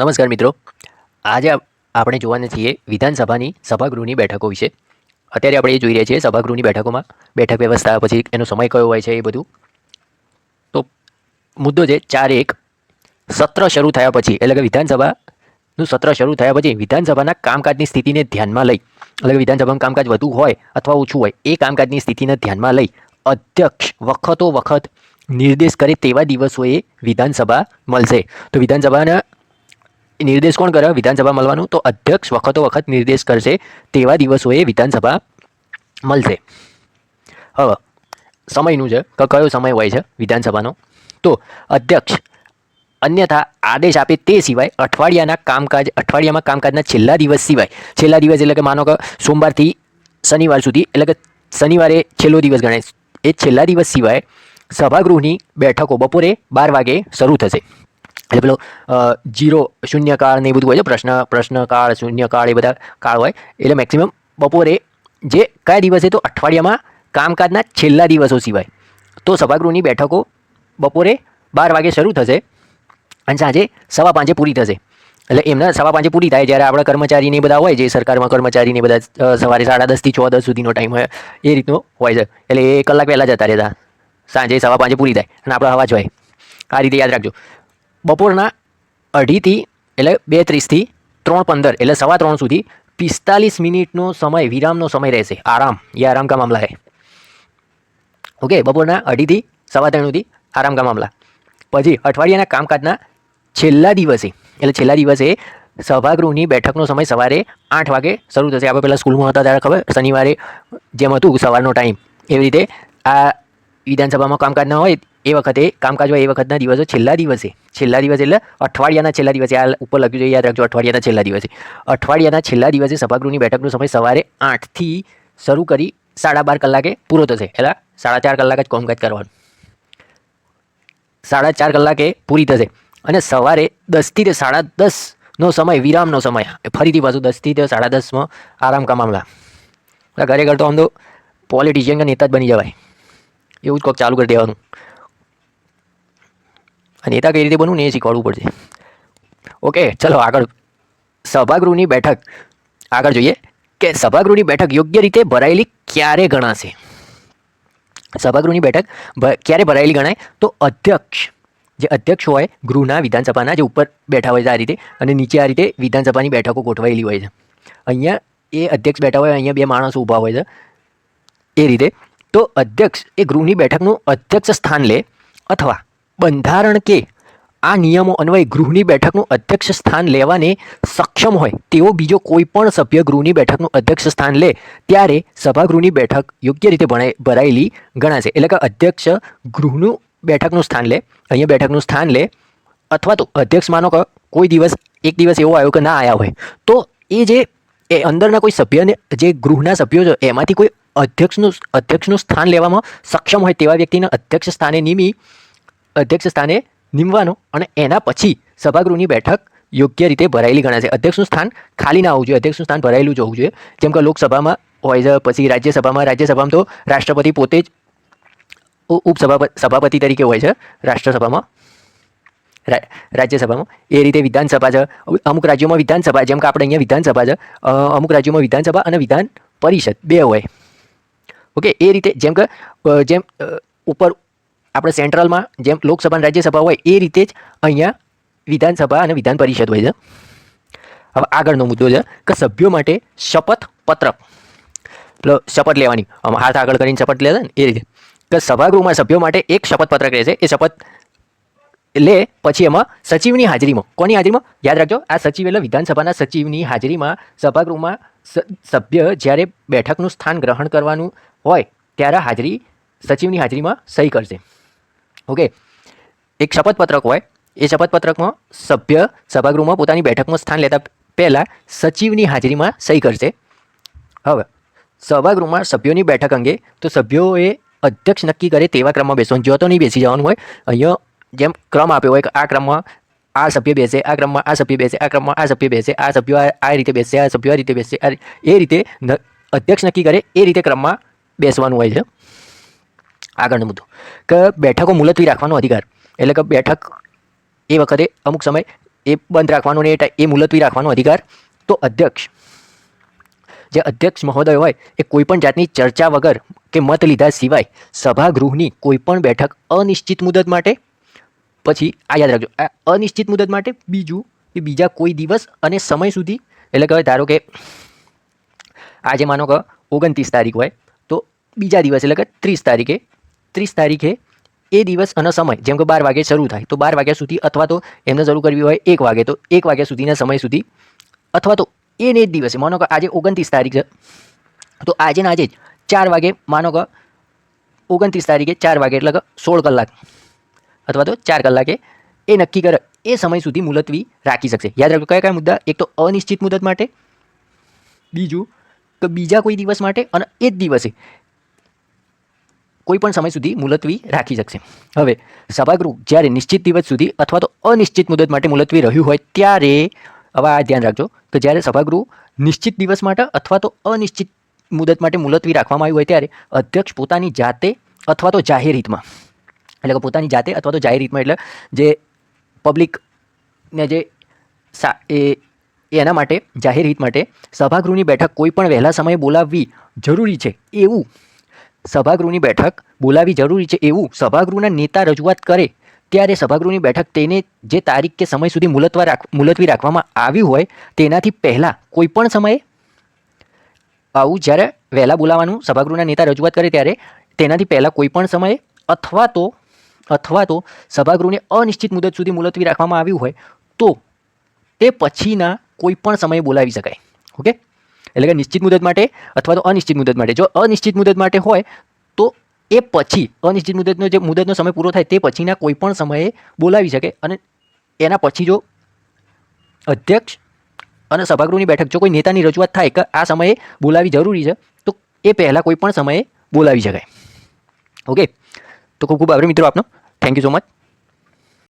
નમસ્કાર મિત્રો. આજે આપણે જોવાના છીએ વિધાનસભાની સભાગૃહની બેઠકો વિશે. અત્યારે આપણે એ જોઈ રહ્યા છીએ સભાગૃહની બેઠકોમાં. બેઠક વ્યવસ્થા, પછી એનો સમય કયો હોય છે એ બધું. તો મુદ્દો છે ચાર એક. સત્ર શરૂ થયા પછી, એટલે કે વિધાનસભાનું સત્ર શરૂ થયા પછી વિધાનસભાના કામકાજની સ્થિતિને ધ્યાનમાં લઈ. એટલે કે વિધાનસભાનું કામકાજ વધુ હોય અથવા ઓછું હોય, એ કામકાજની સ્થિતિને ધ્યાનમાં લઈ. અધ્યક્ષ વખતો વખત નિર્દેશ કરે તેવા દિવસોએ વિધાનસભા મળશે. તો વિધાનસભાના નિર્દેશ કોણ કરે? વિધાનસભા મળવાનું. તો અધ્યક્ષ વખતો વખત નિર્દેશ કરશે. તેવા દિવસોએ વિધાનસભા મળશે. હવે, સમયનું છે. કે, કયો સમય હોય છે વિધાનસભાનો? તો અધ્યક્ષ, અન્યથા આદેશ આપે તે સિવાય અઠવાડિયાના કામકાજ, અઠવાડિયામાં કામકાજના છેલ્લા દિવસ સિવાય. છેલ્લા દિવસ એટલે કે માનો કે સોમવારથી શનિવાર સુધી, એટલે કે શનિવારે છેલ્લો દિવસ ગણાય. એ છેલ્લા દિવસ સિવાય સભાગૃહની બેઠકો બપોરે બાર વાગે શરૂ થશે. એટલે પેલો જીરો શૂન્યકાળ ને એ બધું હોય છે, પ્રશ્ન, પ્રશ્નકાળ, શૂન્યકાળ એ બધા કાળ હોય. એટલે મેક્સિમમ બપોરે જે કયા દિવસે તો અઠવાડિયામાં કામકાજના છેલ્લા દિવસો સિવાય. તો સભાગૃહની બેઠકો બપોરે બાર વાગે શરૂ થશે અને સાંજે સવા પાંચે પૂરી થશે. એટલે એમના સવા પાંચે પૂરી થાય જ્યારે આપણા કર્મચારીને બધા હોય, જે સરકારમાં કર્મચારીને બધા સવારે સાડા દસથી છ દસ સુધીનો ટાઈમ હોય, એ રીતનો હોય છે. એટલે એ કલાક પહેલાં જતા રહેતા. સાંજે સવા પાંચે પૂરી થાય અને આપણો અવાજ હોય. આ રીતે યાદ રાખજો. બપોરના અઢીથી એટલે બે ત્રીસથી ત્રણ પંદર એટલે સવા ત્રણ સુધી પિસ્તાલીસ મિનિટનો સમય, વિરામનો સમય રહેશે. આરામ. એ આરામ કા મામલા હે? ઓકે, બપોરના અઢીથી સવા ત્રણ સુધી આરામ કા મામલા. પછી અઠવાડિયાના કામકાજના છેલ્લા દિવસે, એટલે છેલ્લા દિવસે સભાગૃહની બેઠકનો સમય સવારે આઠ વાગે શરૂ થશે. આપણે પહેલાં સ્કૂલમાં હતા ત્યારે ખબર? શનિવારે જેમ હતું સવારનો ટાઈમ. એવી રીતે આ વિધાનસભામાં કામકાજ ના હોય એ વખતે કામકાજ હોય એ વખતના દિવસો છેલ્લા દિવસે. છેલ્લા દિવસે એટલે અઠવાડિયાના છેલ્લા દિવસે. આ ઉપર લખ્યું છે, યાદ રાખજો, અઠવાડિયાના છેલ્લા દિવસે. અઠવાડિયાના છેલ્લા દિવસે સભાગૃહની બેઠકનો સમય સવારે આઠથી શરૂ કરી સાડા બાર કલાકે પૂરો થશે. એટલે સાડા ચાર કલાક જ કામકાજ કરવાનું. સાડા ચાર કલાકે પૂરી થશે. અને સવારે દસથી તે સાડા દસનો સમય, વિરામનો સમય. ફરીથી પાછું દસથી તે સાડા દસમાં આરામ કા ઘરે ઘર તો આમ તો પોલિટિશિયન કે નેતા જ બની જવાય. એવું જ કોક ચાલુ કરી દેવાનું. આ નેતા કઈ રીતે બનવું ને એ શીખવાડવું પડશે. ઓકે, ચલો આગળ. સભાગૃહની બેઠક. આગળ જોઈએ કે સભાગૃહની બેઠક યોગ્ય રીતે ભરાયેલી ક્યારે ગણાશે? સભાગૃહની બેઠક ક્યારે ભરાયેલી ગણાય? તો અધ્યક્ષ, જે અધ્યક્ષ હોય ગૃહના વિધાનસભાના, જે ઉપર બેઠા હોય છે આ રીતે, અને નીચે આ રીતે વિધાનસભાની બેઠકો ગોઠવાયેલી હોય છે. અહીંયા એ અધ્યક્ષ બેઠા હોય, અહીંયા બે માણસો ઊભા હોય છે. એ રીતે. તો અધ્યક્ષ એ ગૃહની બેઠકનું અધ્યક્ષ સ્થાન લે, અથવા બંધારણ કે આ નિયમો અન્વયે ગૃહની બેઠકનું અધ્યક્ષ સ્થાન લેવાને સક્ષમ હોય તેવો બીજો કોઈ પણ સભ્ય ગૃહની બેઠકનું અધ્યક્ષ સ્થાન લે, ત્યારે સભાગૃહની બેઠક યોગ્ય રીતે ભરાયેલી ગણાશે. એટલે કે અધ્યક્ષ ગૃહનું બેઠકનું સ્થાન લે, અહીંયા બેઠકનું સ્થાન લે, અથવા તો અધ્યક્ષ માનો કે કોઈ દિવસ, એક દિવસ એવો આવ્યો કે ના આવ્યા હોય. તો એ જે, એ અંદરના કોઈ સભ્યને, જે ગૃહના સભ્યો છે, એમાંથી કોઈ અધ્યક્ષનું અધ્યક્ષનું સ્થાન લેવામાં સક્ષમ હોય તેવા વ્યક્તિને અધ્યક્ષ સ્થાને નિમી અધ્યક્ષ સ્થાને નિમવાનો અને એના પછી સભાગૃહની બેઠક યોગ્ય રીતે ભરાયેલી ગણાશે અધ્યક્ષનું સ્થાન ખાલી ના હોવું જોઈએ. અધ્યક્ષનું સ્થાન ભરાયેલું જ હોવું જોઈએ. જેમ કે લોકસભામાં હોય છે, પછી રાજ્યસભામાં. રાજ્યસભામાં તો રાષ્ટ્રપતિ પોતે જ ઉ- ઉપસભાપતિ સભાપતિ તરીકે હોય છે રાષ્ટ્રસભામાં. રાજ્યસભામાં. એ રીતે વિધાનસભા છે. અમુક રાજ્યોમાં વિધાનસભા, જેમ કે આપણે અહીંયા વિધાનસભા છે અમુક રાજ્યોમાં વિધાનસભા અને વિધાન પરિષદ બે હોય. ઓકે? એ રીતે જેમ કે જેમ ઉપર આપણે સેન્ટ્રલમાં જેમ લોકસભા અને રાજ્યસભા હોય, એ રીતે જ અહીંયા વિધાનસભા અને વિધાન પરિષદ હોય છે. હવે આગળનો મુદ્દો છે કે સભ્યો માટે શપથ પત્રક શપથ લેવાની. હાથ આગળ કરીને શપથ લે છે ને, એ રીતે. કે સભાગૃહમાં સભ્યો માટે એક શપથ પત્રક રહેશે એ શપથ લે, પછી એમાં સચિવની હાજરીમાં. કોની હાજરીમાં? યાદ રાખજો, આ સચિવ એટલે વિધાનસભાના સચિવની હાજરીમાં સભાગૃહમાં સભ્ય જ્યારે બેઠકનું સ્થાન ગ્રહણ કરવાનું હોય, ત્યારે હાજરી, સચિવની હાજરીમાં સહી કરશે. ઓકે એક શપથપત્રક હોય. એ શપથપત્રકમાં સભ્ય સભાગૃહમાં પોતાની બેઠકમાં સ્થાન લેતા પહેલાં સચિવની હાજરીમાં સહી કરશે. હવે, સભાગૃહમાં સભ્યોની બેઠક અંગે તો સભ્યોએ અધ્યક્ષ નક્કી કરે તેવા ક્રમમાં બેસવાનું. જો તો નહીં બેસી જવાનું હોય, અહીંયા જેમ ક્રમ આપ્યો હોય કે આ ક્રમમાં આ સભ્ય બેસે, આ ક્રમમાં આ સભ્ય બેસે, આ ક્રમમાં આ સભ્ય બેસે, આ સભ્યો આ રીતે બેસે, આ સભ્યો આ રીતે બેસે એ રીતે અધ્યક્ષ નક્કી કરે એ રીતે ક્રમમાં બેસવાનું હોય છે. આગળનો મુદ્દો. કે બેઠકો મુલતવી રાખવાનો અધિકાર. એટલે કે બેઠક એ વખતે અમુક સમય એ બંધ રાખવાનો ને એ મુલતવી રાખવાનો અધિકાર. તો અધ્યક્ષ, જે અધ્યક્ષ મહોદય હોય, એ કોઈપણ જાતની ચર્ચા વગર કે મત લીધા સિવાય સભાગૃહની કોઈપણ બેઠક અનિશ્ચિત મુદત માટે, પછી આ યાદ રાખજો, આ અનિશ્ચિત મુદત માટે બીજું કે બીજા કોઈ દિવસ અને સમય સુધી, એટલે કે ધારો કે આજે માનો કે ઓગણત્રીસ તારીખ હોય, તો બીજા દિવસ, એટલે કે ત્રીસ તારીખે ત્રીસ તારીખે એ દિવસ અને સમય, જેમ કે બાર વાગે શરૂ થાય, તો બાર વાગ્યા સુધી અથવા તો એમને શરૂ કરવી હોય એક વાગે, તો એક વાગ્યા સુધીના સમય સુધી, અથવા તો એને જ દિવસે, માનો કે આજે ઓગણત્રીસ તારીખ છે, તો આજે ને આજે જ ચાર વાગે, માનો કે ઓગણત્રીસ તારીખે ચાર વાગે, એટલે કે સોળ કલાક, અથવા તો ચાર કલાકે એ નક્કી કરે, એ સમય સુધી મુલતવી રાખી શકશે. યાદ રાખજો, કયા કયા મુદ્દા? એક તો અનિશ્ચિત મુદત માટે, બીજું કે બીજા કોઈ દિવસ માટે, અને એ જ દિવસે કોઈ પણ સમય સુધી મુલતવી રાખી શકશે. હવે, સભાગૃહ જ્યારે નિશ્ચિત દિવસ સુધી અથવા તો અનિશ્ચિત મુદત માટે મુલતવી રહ્યું હોય, ત્યારે હવે આ ધ્યાન રાખજો કે જ્યારે સભાગૃહ નિશ્ચિત દિવસ માટે અથવા તો અનિશ્ચિત મુદત માટે મુલતવી રાખવામાં આવ્યું હોય, ત્યારે અધ્યક્ષ પોતાની જાતે અથવા તો જાહેર હિતમાં એટલે કે પોતાની જાતે અથવા તો જાહેર હિતમાં એટલે જે પબ્લિકને જે સા, એ, એના માટે, જાહેર હિત માટે સભાગૃહની બેઠક કોઈ પણ વહેલા સમયે બોલાવવી જરૂરી છે એવું સભાગૃહની બેઠક બોલાવી જરૂરી છે એવું સભાગૃહના નેતા રજૂઆત કરે, ત્યારે સભાગૃહની બેઠક તેને જે તારીખ કે સમય સુધી મુલતવા રાખ, મુલતવી રાખવામાં આવી હોય, તેનાથી પહેલાં કોઈ પણ સમયે આવું જ્યારે વહેલા બોલાવવાનું સભાગૃહના નેતા રજૂઆત કરે ત્યારે તેનાથી પહેલાં કોઈ પણ સમયે અથવા તો અથવા તો સભાગૃહને અનિશ્ચિત મુદત સુધી મુલતવી રાખવામાં આવ્યું હોય, તો તે પછીના કોઈ પણ સમયે બોલાવી શકાય. ઓકે? એટલે કે નિશ્ચિત મુદત માટે અથવા તો અનિશ્ચિત મુદત માટે. જો અનિશ્ચિત મુદત માટે હોય, તો એ પછી અનિશ્ચિત મુદતનો જે મુદતનો સમય પૂરો થાય તે પછીના કોઈ પણ સમયે બોલાવી શકે અને એના પછી જો અધ્યક્ષ અને સભાગૃહની બેઠક જો કોઈ નેતાની રજૂઆત થાય કે આ સમયે બોલાવી જરૂરી છે, તો એ પહેલાં કોઈ પણ સમયે બોલાવી શકાય. ઓકે? તો ખૂબ ખૂબ આભાર મિત્રો આપનો. Thank you so much